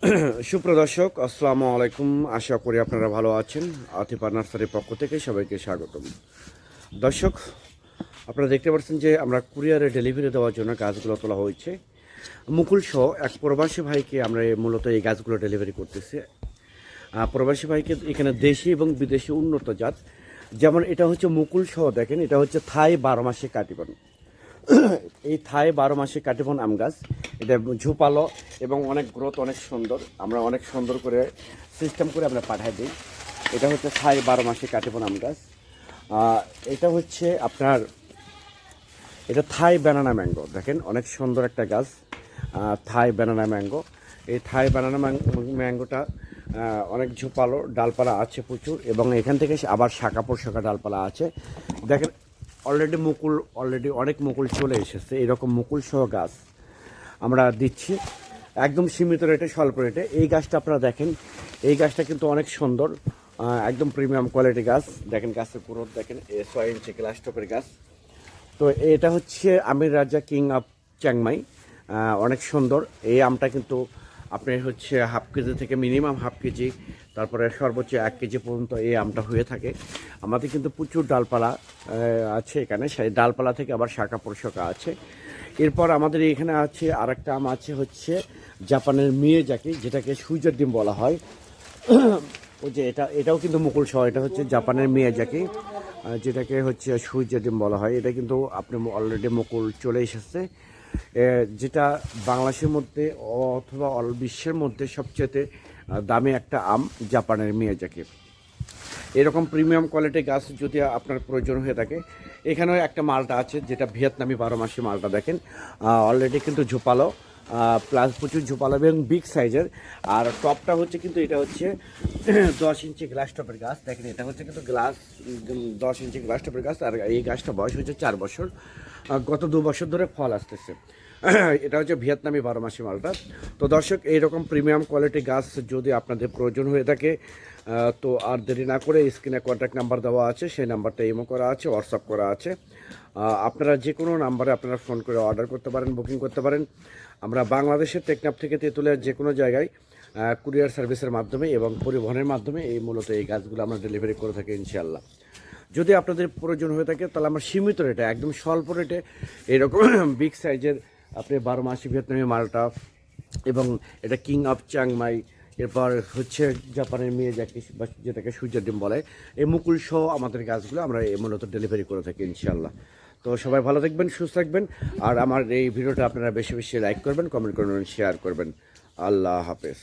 সুপ্রদর্শক আসসালামু আলাইকুম। আশা করি আপনারা ভালো আছেন। আতিফা নার্সারির পক্ষ থেকে সবাইকে স্বাগতম। দর্শক, আপনারা দেখতে পাচ্ছেন যে আমরা কুরিয়ারে ডেলিভারি দেওয়ার জন্য গাছগুলো তোলা হয়েছে। মুকুল সহ এক প্রবাসী ভাইকে আমরা মূলত এই গাছগুলো ডেলিভারি করতেছি। প্রবাসী ভাইকে এখানে দেশি এবং বিদেশি উন্নত জাত। যেমন এটা হচ্ছে মুকুল সহ, দেখেন, এটা হচ্ছে থাই বারো মাসে কাটিবন। এই থাই বারো মাসে কাটিবন আম গাছ। এটা ঝোপালো এবং অনেক গ্রোথ অনেক সুন্দর। আমরা অনেক সুন্দর করে সিস্টেম করে আমরা পাঠাই দিই। এটা হচ্ছে থাই বারো মাসে কাটিবন আম গাছ। এটা হচ্ছে আপনার, এটা থাই ব্যানানা ম্যাঙ্গো দেখেন অনেক সুন্দর একটা গাছ। থাই ব্যানানা ম্যাঙ্গো এই থাই ব্যানানা ম্যাঙ্গোটা অনেক ঝোপালো, ডালপালা আছে প্রচুর এবং এখান থেকে আবার শাখা পোশাকা ডালপালা আছে। দেখেন অলরেডি মুকুল অলরেডি অনেক মুকুল চলে এসেছে। এরকম মুকুল সহ গাছ আমরা দিচ্ছি। একদম সীমিত রেটে স্বল্প রেটে এই গাছটা আপনারা দেখেন, এই গাছটা কিন্তু অনেক সুন্দর একদম প্রিমিয়াম কোয়ালিটি গাছ। দেখেন গাছের গ্রোথ দেখেন ছয় ইঞ্চি গ্লাস টপের গাছ। তো এটা হচ্ছে আমির রাজা কিং অফ চ্যাংমাই অনেক সুন্দর। এই আমটা কিন্তু আপনার হচ্ছে হাফ কেজি থেকে মিনিমাম হাফ কেজি তারপরে সর্বোচ্চ এক কেজি পর্যন্ত এই আমটা হয়ে থাকে। আমাদের কিন্তু প্রচুর ডালপালা আছে এখানে। সেই ডালপালা থেকে আবার শাখা পোশাকা আছে। এরপর আমাদের এখানে আছে আরেকটা আম আছে হচ্ছে জাপানের মেয়ে জাকি যেটাকে সূর্যের ডিম বলা হয়। ওই যে এটা এটাও কিন্তু মুকুল সহ এটা হচ্ছে জাপানের মিয়াজাকি আহ, যেটাকে হচ্ছে সূর্য ডিম বলা হয়। এটা কিন্তু আপনি অলরেডি মুকুল চলে এসেছে। যেটা বাংলাদেশের মধ্যে অথবা অল বিশ্বের মধ্যে সবচেয়ে দামি একটা আম জাপানের মিয়াজাকে। এরকম প্রিমিয়াম কোয়ালিটির গাছ যদি আপনার প্রয়োজন হয়ে থাকে, এখানেও একটা মালটা আছে, যেটা ভিয়েতনামি বারো মাসে মালটা দেখেন। অলরেডি কিন্তু ঝোপালো। প্লাস প্রচুর ঝোপালো এবং বিগ সাইজের আর টপটা হচ্ছে কিন্তু এটা হচ্ছে দশ ইঞ্চি গ্লাস টপের গাছ। দেখেন, এটা হচ্ছে কিন্তু গ্লাস দশ ইঞ্চি গ্লাস টপের গাছ। আর এই গাছটা বয়স হচ্ছে চার বছর। গত দু বছর ধরে ফল আসতেছে। এটা হচ্ছে ভিয়েতনামি বারো মাসি মালটা। তো দর্শক, এইরকম প্রিমিয়াম কোয়ালিটি গাছ যদি আপনাদের প্রয়োজন হয়ে থাকে তো আর দেরি না করে স্ক্রিনে কন্ট্যাক্ট নাম্বার দেওয়া আছে, সেই নাম্বারটা ইমো করা আছে হোয়াটসঅ্যাপ করা আছে। আপনারা যে কোনো নাম্বারে আপনারা ফোন করে অর্ডার করতে পারেন বুকিং করতে পারেন। আমরা বাংলাদেশের টেকনাপ থেকে তেঁতুলিয়ার যে কোনো জায়গায় কুরিয়ার সার্ভিসের মাধ্যমে এবং পরিবহনের মাধ্যমে এই মূলত এই গাছগুলো আমরা ডেলিভারি করে থাকি ইনশাআল্লাহ। যদি আপনাদের প্রয়োজন হয়ে থাকে, তাহলে আমরা সীমিত রেটে একদম স্বল্প রেটে এরকম বিগ সাইজের আপনি বারো মাসি ভিয়েতনামি মালটা এবং এটা কিং অফ চাংমাই এরপর হচ্ছে জাপানের মেয়ে যাকে যেটাকে সূর্যের ডিম বলে, এই মুকুল সহ আমাদের গাছগুলো আমরা এই মূলত ডেলিভারি করে থাকি ইনশাল্লাহ তো সবাই ভালো থাকবেন, সুস্থ থাকবেন, আর আমার এই ভিডিওটা আপনারা বেশি বেশি লাইক করবেন কমেন্ট করবেন শেয়ার করবেন। আল্লাহ হাফেজ।